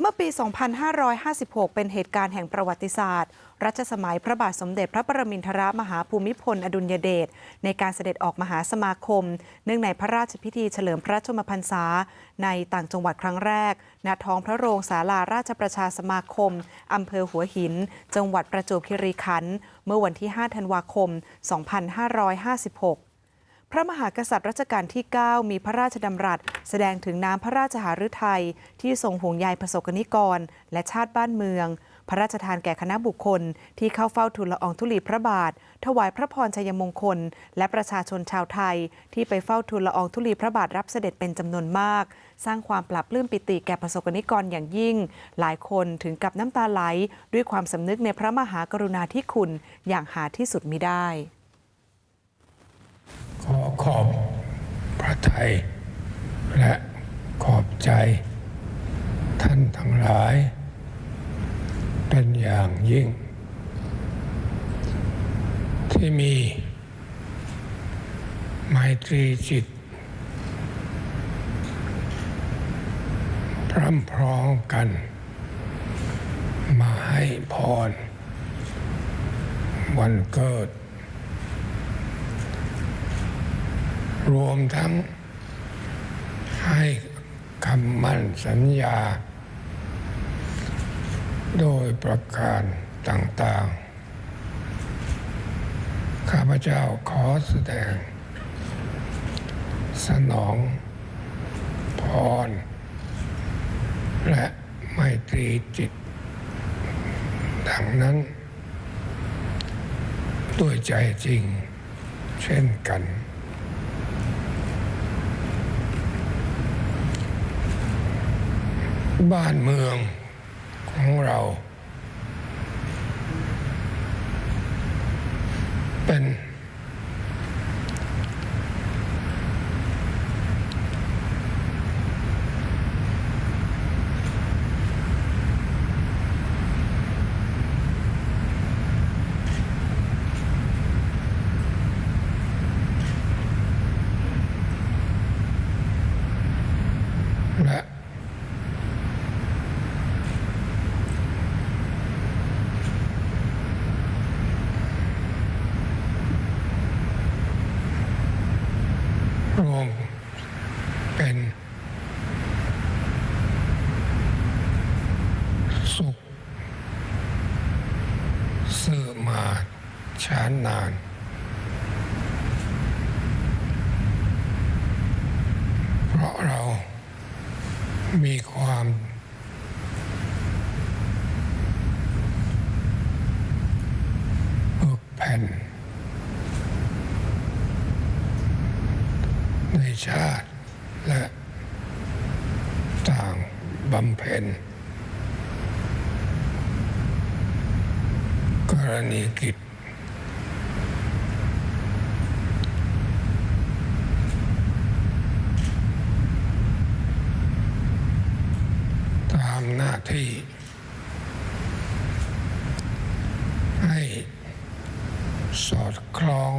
เมื่อปี 2556 เป็นเหตุการณ์แห่งประวัติศาสตร์ รัชสมัยพระบาทสมเด็จพระประมินทรมหาภูมิพล อดุลยเดช ในการเสด็จออกมหาสมาคม เนื่องในพระราชพิธีเฉลิมพระชนมพรรษา ในต่างจังหวัดครั้งแรก ณ ท้องพระโรงศาลาราชประชาสมาคม อำเภอหัวหิน จังหวัดประจวบคีรีขันธ์ เมื่อวันที่ 5 ธันวาคม 2556 พระมหากษัตริย์รัชกาลที่ 9 มีพระราชดำรัส แสดงถึงน้ำพระราชหฤทัยที่ทรงห่วงใยประสบกนิกร และชาติบ้านเมือง พระราชทานแก่คณะบุคคล ที่เข้าเฝ้าทูลละอองธุลีพระบาท ถวายพระพรชัยมงคล และประชาชนชาวไทย ที่ไปเฝ้าทูลละอองธุลีพระบาทรับเสด็จเป็นจำนวนมาก สร้างความปรับปลื้มปิติแก่ประสบกนิกรอย่างยิ่ง หลายคนถึงกับน้ำตาไหล ด้วยความสำนึกในพระมหากรุณาธิคุณอย่างหาที่สุดมิได้ ขอบพระไทยและขอบใจ ท่านทั้งหลาย เป็นอย่างยิ่ง ที่มีไมตรีจิต พร้ำพร้อมกัน มาให้พร วันเกิด รวมทั้งให้คำมั่นสัญญา โดยประการต่างๆ ข้าพเจ้าขอแสดง สนอง พร และไมตรีจิต ดังนั้น ด้วยใจจริงเช่นกัน บ้านเมืองของเรา เป็น และ รวมเป็น สุขสื่อมาช้านาน เราะเรามีความฝึกแผ่น ในชาติและต่างบำเพ็ญกรณีกิจำหน้าที่ ให้สอดคล้อง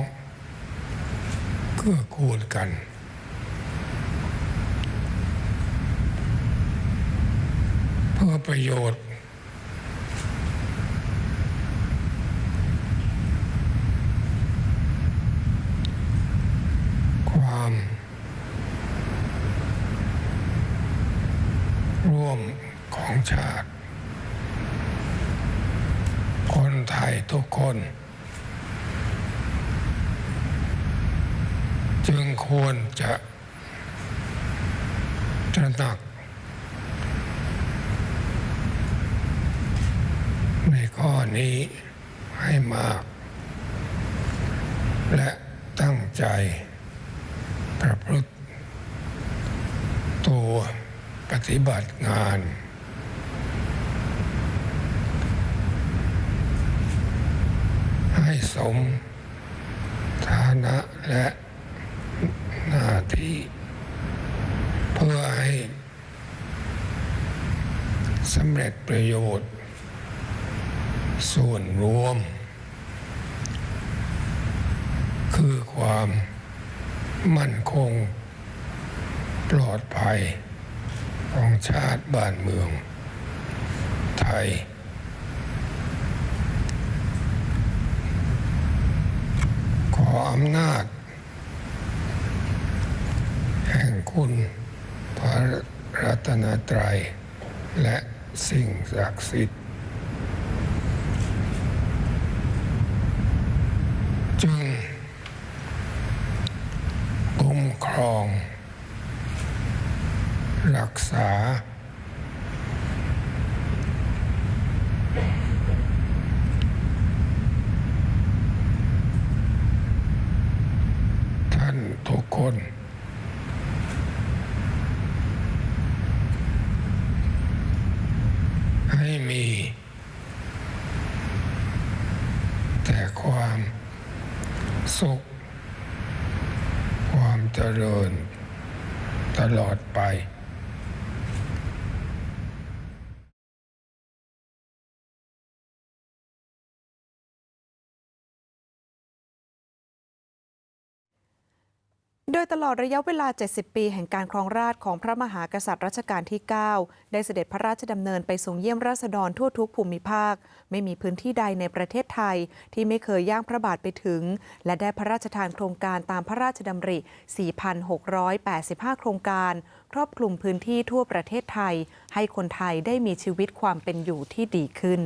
เกื้อกูลกัน เพื่อประโยชน์ ความ ร่วมของ ชาติ คนไทยทุกคน จึงควรจะตระหนักในข้อนี้ให้มาก และตั้งใจประพฤติตัวปฏิบัติงาน ให้ สม ฐานะและหน้าที่ เพื่อให้สำเร็จประโยชน์ ส่วนรวม คือความมั่นคงปลอดภัยของชาติบ้านเมืองไทย ขออำนาจ แห่งคุณพระรัตนตรัย และสิ่งศักดิ์สิทธิ์จึงคุ้มครอง รักษา ท่านทุกคน ให้มี แต่ความสุข ความเจริญตลอดไป โดยตลอดระยะเวลา 70 ปีแห่งการครองราชของพระมหากษัตริย์รัชกาลที่ 9 ได้เสด็จพระราชดำเนินไปทรงเยี่ยมราษฎรทั่วทุกภูมิภาค ไม่มีพื้นที่ใดในประเทศไทย ที่ไม่เคยย่างพระบาทไปถึง และได้พระราชทานโครงการตามพระราชดำริ 4,685 โครงการ ครอบคลุมพื้นที่ทั่วประเทศไทย ให้คนไทยได้มีชีวิตความเป็นอยู่ที่ดีขึ้น